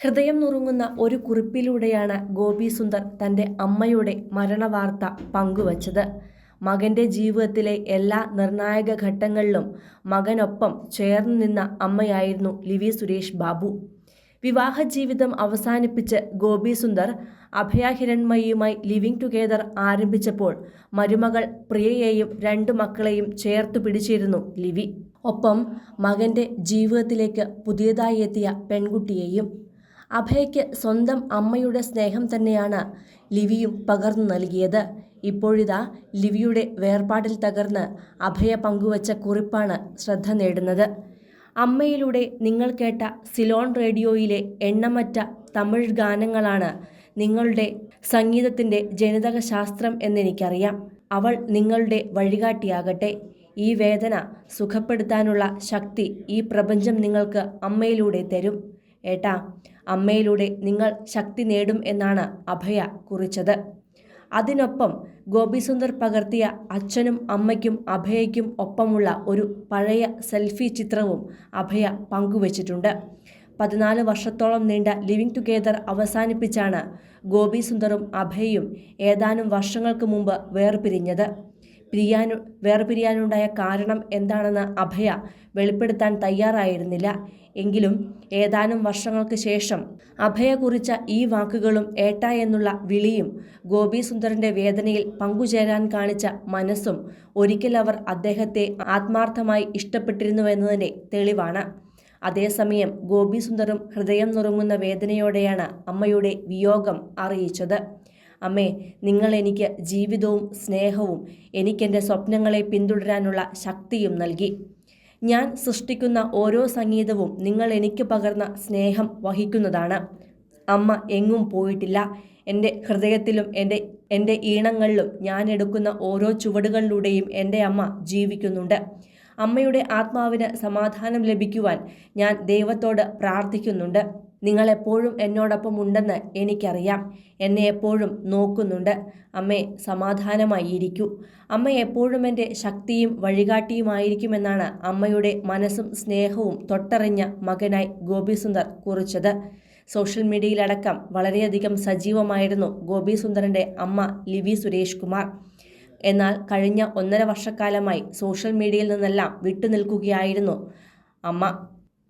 ഹൃദയം നുറുങ്ങുന്ന ഒരു കുറിപ്പിലൂടെയാണ് ഗോപി സുന്ദർ തന്റെ അമ്മയുടെ മരണവാർത്ത പങ്കുവച്ചത്. മകന്റെ ജീവിതത്തിലെ എല്ലാ നിർണായക ഘട്ടങ്ങളിലും മകനൊപ്പം ചേർന്ന് നിന്ന അമ്മയായിരുന്നു ലിവി സുരേഷ് ബാബു. വിവാഹ ജീവിതം അവസാനിപ്പിച്ച് ഗോപി സുന്ദർ അഭയ ഹിരൺമയുമായി ലിവിംഗ് ടുഗെദർ ആരംഭിച്ചപ്പോൾ മരുമകൾ പ്രിയയെയും രണ്ടു മക്കളെയും ചേർത്തു പിടിച്ചിരുന്നു ലിവി. ഒപ്പം മകന്റെ ജീവിതത്തിലേക്ക് പുതിയതായി എത്തിയ പെൺകുട്ടിയെയും അഭയയ്ക്ക് സ്വന്തം അമ്മയുടെ സ്നേഹം തന്നെയാണ് ലിവിയും പകർന്നു നൽകിയത്. ഇപ്പോഴിതാ ലിവിയുടെ വേർപാടിൽ തകർന്ന് അഭയ പങ്കുവച്ച കുറിപ്പാണ് ശ്രദ്ധ നേടുന്നത്. അമ്മയിലൂടെ നിങ്ങൾ കേട്ട സിലോൺ റേഡിയോയിലെ എണ്ണമറ്റ തമിഴ് ഗാനങ്ങളാണ് നിങ്ങളുടെ സംഗീതത്തിന്റെ ജനിതക ശാസ്ത്രം എന്നെനിക്കറിയാം. അവൾ നിങ്ങളുടെ വഴികാട്ടിയാകട്ടെ. ഈ വേദന സുഖപ്പെടുത്താനുള്ള ശക്തി ഈ പ്രപഞ്ചം നിങ്ങൾക്ക് അമ്മയിലൂടെ തരും. ഏട്ടാ അമ്മയിലൂടെ നിങ്ങൾ ശക്തി നേടും എന്നാണ് അഭയ കുറിച്ചത്. അതിനൊപ്പം ഗോപിസുന്ദർ പകർത്തിയ അച്ഛനും അമ്മയ്ക്കും അഭയയ്ക്കും ഒപ്പമുള്ള ഒരു പഴയ സെൽഫി ചിത്രവും അഭയ പങ്കുവച്ചിട്ടുണ്ട്. പതിനാല് വർഷത്തോളം നീണ്ട ലിവിംഗ് ടുഗെദർ അവസാനിപ്പിച്ചാണ് ഗോപി സുന്ദറും അഭയയും ഏതാനും വർഷങ്ങൾക്ക് മുമ്പ് വേർപിരിഞ്ഞത്. പിരിയാനു വേർപിരിയാനുണ്ടായ കാരണം എന്താണെന്ന് അഭയ വെളിപ്പെടുത്താൻ തയ്യാറായിരുന്നില്ല. എങ്കിലും ഏതാനും വർഷങ്ങൾക്ക് ശേഷം അഭയ കുറിച്ച ഈ വാക്കുകളും ഏട്ട എന്നുള്ള വിളിയും ഗോപി വേദനയിൽ പങ്കുചേരാൻ കാണിച്ച മനസ്സും ഒരിക്കൽ അവർ അദ്ദേഹത്തെ ആത്മാർത്ഥമായി ഇഷ്ടപ്പെട്ടിരുന്നുവെന്നതിന്റെ തെളിവാണ്. അതേസമയം ഗോപി സുന്ദറും ഹൃദയം നുറുങ്ങുന്ന വേദനയോടെയാണ് അമ്മയുടെ വിയോഗം അറിയിച്ചത്. അമ്മേ നിങ്ങൾ എനിക്ക് ജീവിതവും സ്നേഹവും എനിക്കെന്റെ സ്വപ്നങ്ങളെ പിന്തുടരാനുള്ള ശക്തിയും നൽകി. ഞാൻ സൃഷ്ടിക്കുന്ന ഓരോ സംഗീതവും നിങ്ങൾ എനിക്ക് പകർന്ന സ്നേഹം വഹിക്കുന്നതാണ്. അമ്മ എങ്ങും പോയിട്ടില്ല. എന്റെ ഹൃദയത്തിലും എന്റെ എന്റെ ഈണങ്ങളിലും ഞാൻ എടുക്കുന്ന ഓരോ ചുവടുകളിലൂടെയും എന്റെ അമ്മ ജീവിക്കുന്നുണ്ട്. അമ്മയുടെ ആത്മാവിന് സമാധാനം ലഭിക്കുവാൻ ഞാൻ ദൈവത്തോട് പ്രാർത്ഥിക്കുന്നുണ്ട്. നിങ്ങൾ എപ്പോഴും എന്നോടൊപ്പം ഉണ്ടെന്ന് എനിക്കറിയാം. എന്നെ എപ്പോഴും നോക്കുന്നുണ്ട്. അമ്മേ സമാധാനമായി ഇരിക്കൂ. അമ്മ എപ്പോഴും എന്റെ ശക്തിയും വഴികാട്ടിയുമായിരിക്കുമെന്നാണ് അമ്മയുടെ മനസ്സും സ്നേഹവും തൊട്ടറിഞ്ഞ മകനായി ഗോപിസുന്ദർ കുറിച്ചത്. സോഷ്യൽ മീഡിയയിലടക്കം വളരെയധികം സജീവമായിരുന്നു ഗോപി സുന്ദറിന്റെ അമ്മ ലിവി സുരേഷ് കുമാർ എന്നാൽ കഴിഞ്ഞ ഒന്നര വർഷക്കാലമായി സോഷ്യൽ മീഡിയയിൽ നിന്നെല്ലാം വിട്ടുനിൽക്കുകയായിരുന്നു അമ്മ.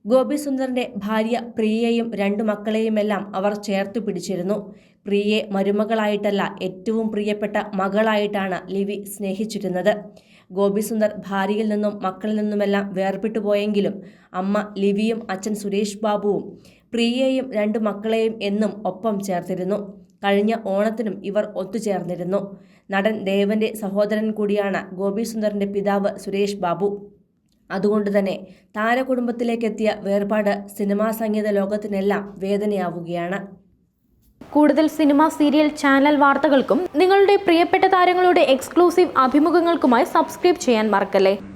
ഗോപി സുന്ദറിന്റെ ഭാര്യ പ്രിയയെയും രണ്ടു മക്കളെയുമെല്ലാം അവർ ചേർത്തു പിടിച്ചിരുന്നു. പ്രിയയെ മരുമകളായിട്ടല്ല ഏറ്റവും പ്രിയപ്പെട്ട മകളായിട്ടാണ് ലിവി സ്നേഹിച്ചിരുന്നത്. ഗോപി സുന്ദർ ഭാര്യയിൽ നിന്നും മക്കളിൽ നിന്നുമെല്ലാം വേർപെട്ടു പോയെങ്കിലും അമ്മ ലിവിയും അച്ഛൻ സുരേഷ് ബാബുവും പ്രിയയെയും രണ്ടു മക്കളെയും എന്നും ഒപ്പം ചേർത്തിരുന്നു. കഴിഞ്ഞ ഓണത്തിനും ഇവർ ഒത്തുചേർന്നിരുന്നു. നടൻ ദേവന്റെ സഹോദരൻ കൂടിയാണ് ഗോപി സുന്ദറിന്റെ പിതാവ് സുരേഷ് ബാബു. അതുകൊണ്ട് തന്നെ താരകുടുംബത്തിലേക്കെത്തിയ വേർപാട് സിനിമാ സംഗീത ലോകത്തിനെല്ലാം വേദനയാവുകയാണ്. കൂടുതൽ സിനിമ സീരിയൽ ചാനൽ വാർത്തകൾക്കും നിങ്ങളുടെ പ്രിയപ്പെട്ട താരങ്ങളുടെ എക്സ്ക്ലൂസീവ് അഭിമുഖങ്ങൾക്കുമായി സബ്സ്ക്രൈബ് ചെയ്യാൻ മറക്കല്ലേ?